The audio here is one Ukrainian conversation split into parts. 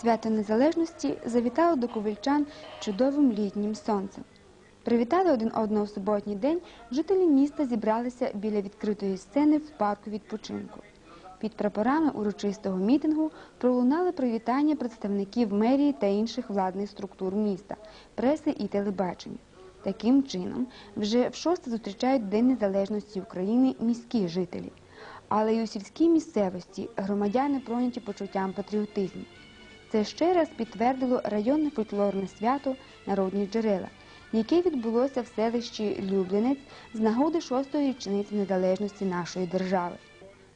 Свято Незалежності завітало до ковельчан чудовим літнім сонцем. Привітали один одного в суботній день, жителі міста зібралися біля відкритої сцени в парку відпочинку. Під прапорами урочистого мітингу пролунали привітання представників мерії та інших владних структур міста, преси і телебачення. Таким чином, вже в шосте зустрічають День Незалежності України міські жителі. Але й у сільській місцевості громадяни пройняті почуттям патріотизму. Це ще раз підтвердило районне фольклорне свято Народні джерела, яке відбулося в селищі Люблінець з нагоди шостої річниці незалежності нашої держави.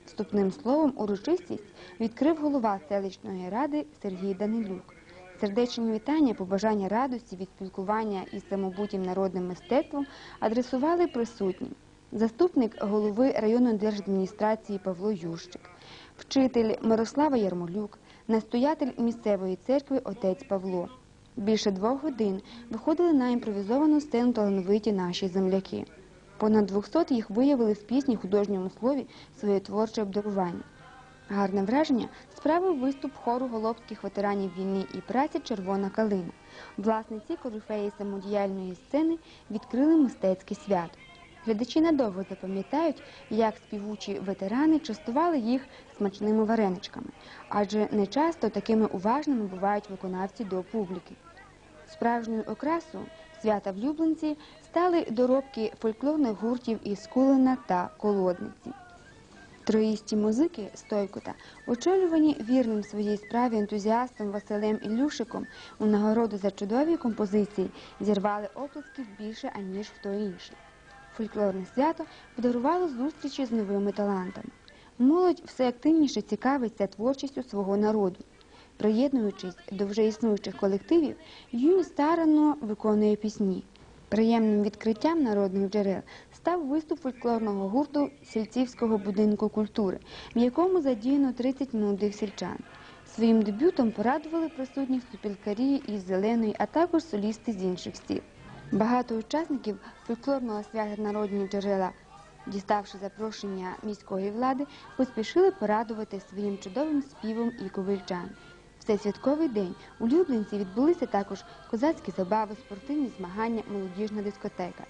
Вступним словом урочистість відкрив голова селищної ради Сергій Данилюк. Сердечні вітання, побажання радості від спілкування із самобутнім народним мистецтвом адресували присутнім. Заступник голови районної держадміністрації Павло Ющик, вчитель Мирослава Ярмолюк, настоятель місцевої церкви отець Павло. Більше двох годин виходили на імпровізовану сцену талановиті наші земляки. Понад 200 їх виявили в пісні художньому слові своє творче обдарування. Гарне враження справив виступ хору голобських ветеранів війни і праці Червона калина. Власне, ці корифеї самодіяльної сцени відкрили мистецьке свято. Глядачі надовго запам'ятають, як співучі ветерани частували їх смачними вареничками, адже не часто такими уважними бувають виконавці до публіки. Справжньою окрасою свята в Люблинці стали доробки фольклорних гуртів із Кулина та Колодниці. Троїсті музики Стойкута, очолювані вірним своїй справі ентузіастом Василем Ілюшиком, у нагороду за чудові композиції зірвали оплесків більше, аніж хто інший. Фольклорне свято подарувало зустрічі з новими талантами. Молодь все активніше цікавиться творчістю свого народу. Приєднуючись до вже існуючих колективів, Юні старанно виконує пісні. Приємним відкриттям народних джерел став виступ фольклорного гурту сільцівського будинку культури, в якому задіяно 30 молодих сільчан. Своїм дебютом порадували присутніх супілкарі із зеленої, а також солісти з інших сіл. Багато учасників фольклорного свята народні джерела, діставши запрошення міської влади, поспішили порадувати своїм чудовим співом і ковильчан. В цей святковий день у Люблинці відбулися також козацькі забави, спортивні змагання, молодіжна дискотека.